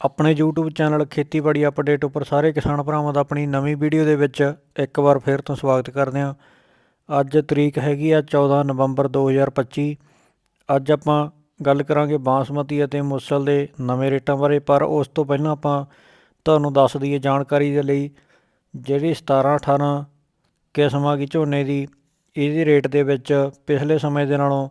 ਆਪਣੇ YouTube channel ਖੇਤੀਬਾੜੀ update ਉੱਪਰ ਸਾਰੇ ਕਿਸਾਨ ਭਰਾਵਾਂ ਦਾ ਆਪਣੀ ਨਵੀਂ ਵੀਡੀਓ ਦੇ ਵਿੱਚ ਇੱਕ ਵਾਰ ਫਿਰ ਤੋਂ ਸਵਾਗਤ ਕਰਦੇ ਹਾਂ। ਅੱਜ ਤਰੀਕ ਹੈਗੀ ਆ 14 ਨਵੰਬਰ 2025 ਅੱਜ ਆਪਾਂ ਗੱਲ ਕਰਾਂਗੇ ਬਾਸਮਤੀ ਅਤੇ ਮੁਸਲ ਦੇ ਨਵੇਂ ਰੇਟਾਂ ਬਾਰੇ, ਪਰ ਉਸ ਤੋਂ ਪਹਿਲਾਂ ਆਪਾਂ ਤੁਹਾਨੂੰ ਦੱਸ ਦਈਏ ਜਾਣਕਾਰੀ ਦੇ ਲਈ ਜਿਹੜੀ 17 18 ਕਿਸਮਾਂ ਦੀ ਝੋਨੇ ਦੀ, ਇਹਦੇ ਰੇਟ ਦੇ ਵਿੱਚ ਪਿਛਲੇ ਸਮੇਂ ਦੇ ਨਾਲੋਂ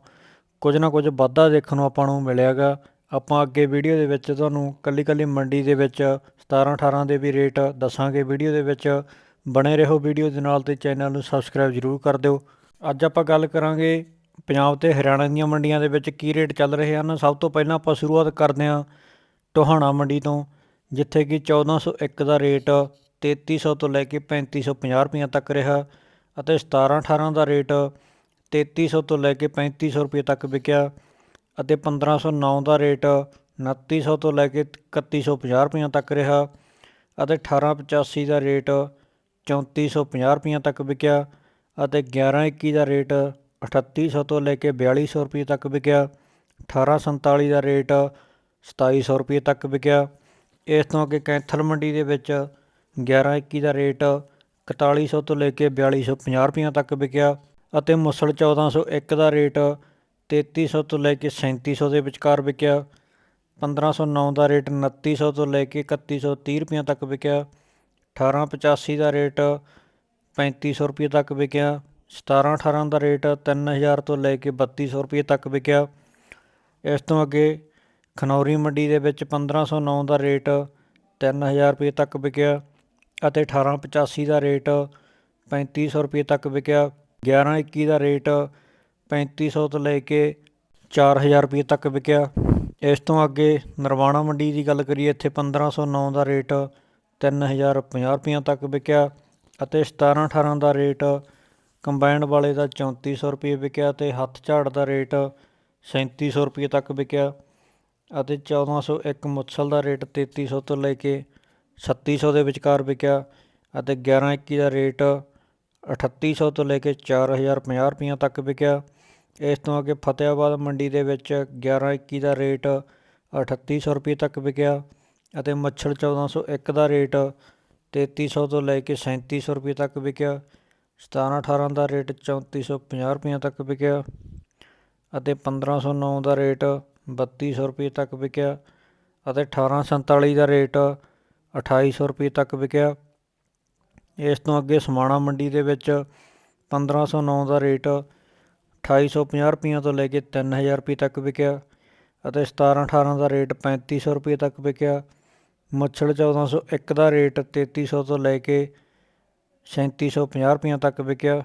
ਕੁਝ ਨਾ ਕੁਝ ਵਾਧਾ ਦੇਖਣ ਨੂੰ ਆਪਾਂ ਨੂੰ ਮਿਲਿਆਗਾ। ਆਪਾਂ ਅੱਗੇ ਵੀਡੀਓ ਦੇ ਵਿੱਚ ਤੁਹਾਨੂੰ ਕੱਲੀ ਕੱਲੀ ਮੰਡੀ ਦੇ ਵਿੱਚ 17 18 ਦੇ ਵੀ ਰੇਟ ਦੱਸਾਂਗੇ। ਵੀਡੀਓ ਦੇ ਵਿੱਚ ਬਣੇ ਰਹੋ ਵੀਡੀਓ ਦੇ ਨਾਲ ਤੇ ਚੈਨਲ ਨੂੰ ਸਬਸਕ੍ਰਾਈਬ ਜ਼ਰੂਰ ਕਰ ਦਿਓ। ਅੱਜ ਆਪਾਂ ਗੱਲ ਕਰਾਂਗੇ ਪੰਜਾਬ ਤੇ ਹਰਿਆਣਾ ਦੀਆਂ ਮੰਡੀਆਂ ਦੇ ਵਿੱਚ ਕੀ ਰੇਟ ਚੱਲ ਰਹੇ ਹਨ। ਸਭ ਤੋਂ ਪਹਿਲਾਂ ਆਪਾਂ ਸ਼ੁਰੂਆਤ ਕਰਦੇ ਹਾਂ ਟੋਹਾਣਾ ਮੰਡੀ ਤੋਂ, ਜਿੱਥੇ ਕਿ 1401 ਦਾ ਰੇਟ 3300 ਤੋਂ ਲੈ ਕੇ 3550 ਰੁਪਈਆ ਤੱਕ ਰਿਹਾ ਅਤੇ 17 18 ਦਾ ਰੇਟ 3300 ਤੋਂ ਲੈ ਕੇ 3500 ਰੁਪਏ ਤੱਕ ਵਿਕਿਆ। ਅਤੇ 1509 ਦਾ ਰੇਟ 2900 ਤੋਂ ਲੈ ਕੇ 3150 ਰੁਪਈਆ ਤੱਕ ਰਿਹਾ ਅਤੇ 1885 ਦਾ ਰੇਟ 3450 ਰੁਪਈਆ ਤੱਕ ਵਿਕਿਆ ਅਤੇ 1121 ਦਾ ਰੇਟ 3800 ਤੋਂ ਲੈ ਕੇ 4200 ਰੁਪਏ ਤੱਕ ਵਿਕਿਆ। 1847 ਦਾ ਰੇਟ 2700 ਰੁਪਏ ਤੱਕ ਵਿਕਿਆ। ਇਸ ਤੋਂ ਅੱਗੇ ਕੈਂਥਲ ਮੰਡੀ ਦੇ ਵਿੱਚ 1121 ਦਾ ਰੇਟ 4100 ਤੋਂ ਲੈ ਕੇ 4250 ਰੁਪਈਆ ਤੱਕ ਵਿਕਿਆ ਅਤੇ ਮੁਸਲ 1401 ਦਾ ਰੇਟ 3300 ਤੋਂ ਲੈ ਕੇ 3700 ਦੇ ਵਿਚਕਾਰ ਵਿਕਿਆ। 1509 ਦਾ ਰੇਟ 2900 ਤੋਂ ਲੈ ਕੇ 3130 ਰੁਪਈਆ ਤੱਕ ਵਿਕਿਆ। 1885 ਦਾ ਰੇਟ 3500 ਰੁਪਏ ਤੱਕ ਵਿਕਿਆ। 17 18 ਦਾ ਰੇਟ 3000 ਤੋਂ ਲੈ ਕੇ 3200 ਰੁਪਏ ਤੱਕ ਵਿਕਿਆ। ਇਸ ਤੋਂ ਅੱਗੇ ਖਨੌਰੀ ਮੰਡੀ ਦੇ ਵਿੱਚ 1509 ਦਾ ਰੇਟ 3000 ਰੁਪਏ ਤੱਕ ਵਿਕਿਆ ਅਤੇ 1885 ਦਾ ਰੇਟ 3500 ਰੁਪਏ ਤੱਕ ਵਿਕਿਆ। 1121 ਦਾ ਰੇਟ 3500 ਤੋਂ ਲੈ ਕੇ 4000 ਰੁਪਏ ਤੱਕ ਵਿਕਿਆ। ਇਸ ਤੋਂ ਅੱਗੇ ਨਰਵਾਣਾ ਮੰਡੀ ਦੀ ਗੱਲ ਕਰੀਏ, ਇੱਥੇ 1509 ਦਾ ਰੇਟ 3050 ਰੁਪਈਆ ਤੱਕ ਵਿਕਿਆ ਅਤੇ 17 18 ਦਾ ਰੇਟ ਕੰਬਾਈਨ ਵਾਲੇ ਦਾ 3400 ਰੁਪਏ ਵਿਕਿਆ ਤੇ ਹੱਥ ਝਾੜ ਦਾ ਰੇਟ 3700 ਰੁਪਏ ਤੱਕ ਵਿਕਿਆ ਅਤੇ 1401 ਮੁੱਛਲ ਦਾ ਰੇਟ 3300 ਤੋਂ ਲੈ ਕੇ 3600 ਦੇ ਵਿਚਕਾਰ ਵਿਕਿਆ ਅਤੇ 1121 ਦਾ ਰੇਟ 3800 ਤੋਂ ਲੈ ਕੇ 4050 ਰੁਪਈਆ ਤੱਕ ਵਿਕਿਆ। ਇਸ ਤੋਂ ਅੱਗੇ ਫਤਿਆਬਾਦ ਮੰਡੀ ਦੇ ਵਿੱਚ 1121 ਦਾ ਰੇਟ 3800 ਰੁਪਏ ਤੱਕ ਵਿਕਿਆ ਅਤੇ ਮੱਛਲ 1401 ਦਾ ਰੇਟ 3300 ਤੋਂ ਲੈ ਕੇ 3700 ਰੁਪਏ ਤੱਕ ਵਿਕਿਆ। 17 18 ਦਾ ਰੇਟ 3450 ਰੁਪਏ ਤੱਕ ਵਿਕਿਆ ਅਤੇ 1509 ਦਾ ਰੇਟ 3200 ਰੁਪਏ ਤੱਕ ਵਿਕਿਆ ਅਤੇ 1847 ਦਾ ਰੇਟ 2800 ਰੁਪਏ ਤੱਕ ਵਿਕਿਆ। ਇਸ ਤੋਂ ਅੱਗੇ ਸਮਾਣਾ ਮੰਡੀ ਦੇ ਵਿੱਚ 1509 ਦਾ ਰੇਟ 2850 ਰੁਪਈਆਂ ਤੋਂ ਲੈ ਕੇ 3000 ਰੁਪਏ ਤੱਕ ਵਿਕਿਆ ਅਤੇ 17 18 ਦਾ ਰੇਟ 3500 ਰੁਪਏ ਤੱਕ ਵਿਕਿਆ। ਮੱਛੜ 1401 ਦਾ ਰੇਟ 3300 ਤੋਂ ਲੈ ਕੇ 3750 ਰੁਪਈਆਂ ਤੱਕ ਵਿਕਿਆ।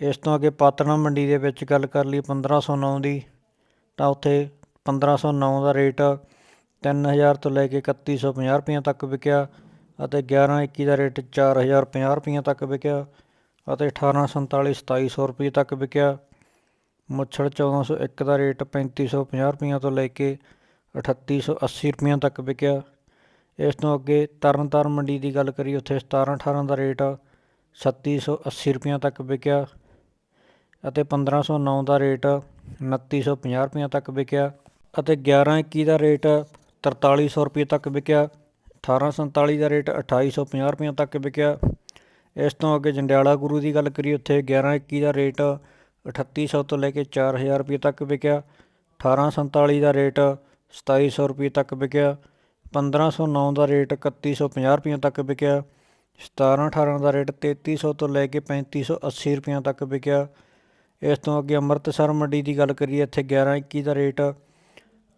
ਇਸ ਤੋਂ ਅੱਗੇ ਪਾਤਣਾ ਮੰਡੀ ਦੇ ਵਿੱਚ ਗੱਲ ਕਰ ਲਈ 1509 ਦੀ, ਤਾਂ ਉੱਥੇ 1509 ਦਾ ਰੇਟ 3000 ਤੋਂ ਲੈ ਕੇ 3150 ਰੁਪਈਆਂ ਤੱਕ ਵਿਕਿਆ ਅਤੇ 1121 ਦਾ ਰੇਟ 4050 ਰੁਪਈਆਂ ਤੱਕ ਵਿਕਿਆ ਅਤੇ 1847 2700 ਰੁਪਏ ਤੱਕ ਵਿਕਿਆ। ਮੁੱਛੜ 1401 ਦਾ ਰੇਟ 3550 ਰੁਪਈਆਂ ਤੋਂ ਲੈ ਕੇ 3880 ਰੁਪਈਆਂ ਤੱਕ ਵਿਕਿਆ। ਇਸ ਤੋਂ ਅੱਗੇ ਤਰਨਤਾਰਨ ਮੰਡੀ ਦੀ ਗੱਲ ਕਰੀ ਉੱਥੇ 17 18 ਦਾ ਰੇਟ 3680 ਰੁਪਈਆਂ ਤੱਕ ਵਿਕਿਆ ਅਤੇ 1509 ਦਾ ਰੇਟ 2950 ਰੁਪਈਆਂ ਤੱਕ ਵਿਕਿਆ ਅਤੇ 1121 ਦਾ ਰੇਟ 4300 ਰੁਪਏ ਤੱਕ ਵਿਕਿਆ। 1847 ਦਾ ਰੇਟ 2850 ਰੁਪਈਆਂ ਤੱਕ ਵਿਕਿਆ। ਇਸ ਤੋਂ ਅੱਗੇ ਜੰਡਿਆਲਾ ਗੁਰੂ ਦੀ ਗੱਲ ਕਰੀ ਉੱਥੇ 1121 ਦਾ ਰੇਟ 3800 ਤੋਂ ਲੈ ਕੇ 4000 ਰੁਪਏ ਤੱਕ ਵਿਕਿਆ। 1847 ਦਾ ਰੇਟ 2700 ਰੁਪਏ ਤੱਕ ਵਿਕਿਆ। 1509 ਦਾ ਰੇਟ 3150 ਰੁਪਏ ਤੱਕ ਵਿਕਿਆ। 17 18 ਦਾ ਰੇਟ 3300 ਤੋਂ ਲੈ ਕੇ 3580 ਰੁਪਏ ਤੱਕ ਵਿਕਿਆ। ਇਸ ਤੋਂ ਅੱਗੇ ਅੰਮ੍ਰਿਤਸਰ ਮੰਡੀ ਦੀ ਗੱਲ ਕਰੀਏ, ਇੱਥੇ 1121 ਦਾ ਰੇਟ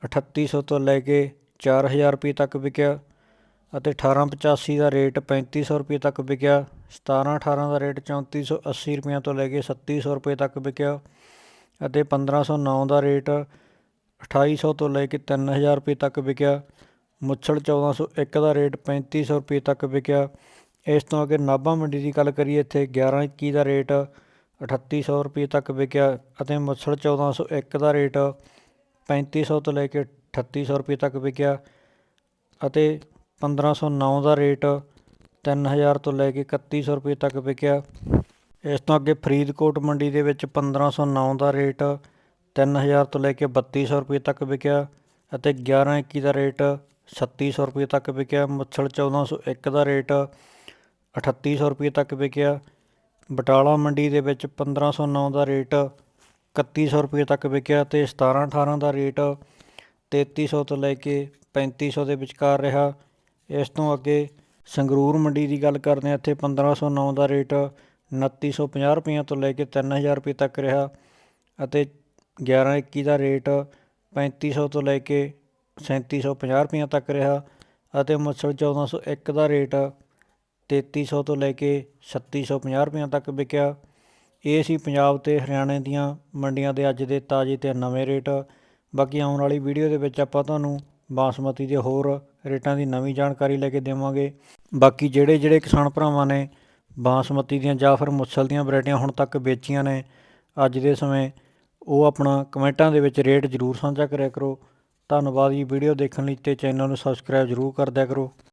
3800 ਤੋਂ ਲੈ ਕੇ 4000 ਰੁਪਏ ਤੱਕ ਵਿਕਿਆ ਅਤੇ 1885 ਦਾ ਰੇਟ 3500 ਰੁਪਏ ਤੱਕ ਵਿਕਿਆ। 17 18 ਦਾ ਰੇਟ 3480 ਰੁਪਏ ਤੋਂ ਲੈ ਕੇ 3700 ਰੁਪਏ ਤੱਕ ਵਿਕਿਆ ਅਤੇ 1509 ਦਾ ਰੇਟ 2800 ਤੋਂ ਲੈ ਕੇ 3000 ਰੁਪਏ ਤੱਕ ਵਿਕਿਆ। ਮੁੱਛੜ 1401 ਦਾ ਰੇਟ 3500 ਰੁਪਏ ਤੱਕ ਵਿਕਿਆ। ਇਸ ਤੋਂ ਅੱਗੇ ਨਾਭਾ ਮੰਡੀ ਦੀ ਗੱਲ ਕਰੀਏ, ਇੱਥੇ 1121 ਦਾ ਰੇਟ 3800 ਰੁਪਏ ਤੱਕ ਵਿਕਿਆ ਅਤੇ ਮੁੱਛੜ 1401 ਦਾ ਰੇਟ 3500 ਤੋਂ ਲੈ ਕੇ 3800 ਰੁਪਏ ਤੱਕ ਵਿਕਿਆ ਅਤੇ 1509 ਦਾ ਰੇਟ 3000 ਤੋਂ ਲੈ ਕੇ 3100 ਰੁਪਏ ਤੱਕ ਵਿਕਿਆ। ਇਸ ਤੋਂ ਅੱਗੇ ਫਰੀਦਕੋਟ ਮੰਡੀ ਦੇ ਵਿੱਚ 1509 ਦਾ ਰੇਟ 3000 ਤੋਂ ਲੈ ਕੇ 3200 ਰੁਪਏ ਤੱਕ ਵਿਕਿਆ ਅਤੇ 1121 ਦਾ ਰੇਟ 3600 ਰੁਪਏ ਤੱਕ ਵਿਕਿਆ। ਮੁੱਛਲ 1401 ਦਾ ਰੇਟ 3800 ਰੁਪਏ ਤੱਕ ਵਿਕਿਆ। ਬਟਾਲਾ ਮੰਡੀ ਦੇ ਵਿੱਚ 1509 ਦਾ ਰੇਟ 3100 ਰੁਪਏ ਤੱਕ ਵਿਕਿਆ ਤੇ 1718 ਦਾ ਰੇਟ 3300 ਤੋਂ ਲੈ ਕੇ 3500 ਦੇ ਵਿਚਕਾਰ ਰਿਹਾ। ਇਸ ਤੋਂ ਅੱਗੇ ਸੰਗਰੂਰ ਮੰਡੀ ਦੀ ਗੱਲ ਕਰਦੇ ਹਾਂ, ਇੱਥੇ 1509 ਦਾ ਰੇਟ 2950 ਰੁਪਈਆਂ ਤੋਂ ਲੈ ਕੇ 3000 ਰੁਪਏ ਤੱਕ ਰਿਹਾ ਅਤੇ 1121 ਦਾ ਰੇਟ 3500 ਤੋਂ ਲੈ ਕੇ 3750 ਰੁਪਈਆਂ ਤੱਕ ਰਿਹਾ ਅਤੇ ਮੁੱਛਲ 1401 ਦਾ ਰੇਟ 3300 ਤੋਂ ਲੈ ਕੇ 3650 ਰੁਪਈਆਂ ਤੱਕ ਵਿਕਿਆ। ਇਹ ਸੀ ਪੰਜਾਬ ਤੇ ਹਰਿਆਣੇ ਦੀਆਂ ਮੰਡੀਆਂ ਦੇ ਅੱਜ ਦੇ ਤਾਜ਼ੇ ਤੇ ਨਵੇਂ ਰੇਟ। ਬਾਕੀ ਆਉਣ ਵਾਲੀ ਵੀਡੀਓ ਦੇ ਵਿੱਚ ਆਪਾਂ ਤੁਹਾਨੂੰ ਬਾਸਮਤੀ ਦੇ ਹੋਰ ਰੇਟਾਂ ਦੀ ਨਵੀਂ ਜਾਣਕਾਰੀ ਲੈ ਕੇ ਦੇਵਾਂਗੇ। ਬਾਕੀ ਜਿਹੜੇ ਜਿਹੜੇ ਕਿਸਾਨ ਭਰਾਵਾਂ ਨੇ ਬਾਸਮਤੀ ਦੀਆਂ ਜਾਂ ਫਿਰ ਮੁੱਛਲ ਦੀਆਂ ਵੈਰਾਈਟੀਆਂ ਹੁਣ ਤੱਕ ਵੇਚੀਆਂ ਨੇ, ਅੱਜ ਦੇ ਸਮੇਂ, ਉਹ ਆਪਣਾ ਕਮੈਂਟਾਂ ਦੇ ਵਿੱਚ ਰੇਟ ਜ਼ਰੂਰ ਸਾਂਝਾ ਕਰਿਆ ਕਰੋ। ਧੰਨਵਾਦ ਜੀ। ਵੀਡੀਓ ਦੇਖਣ ਲਈ ਤੇ ਚੈਨਲ ਨੂੰ ਸਬਸਕ੍ਰਾਈਬ ਜ਼ਰੂਰ ਕਰ ਦਿਆ ਕਰੋ।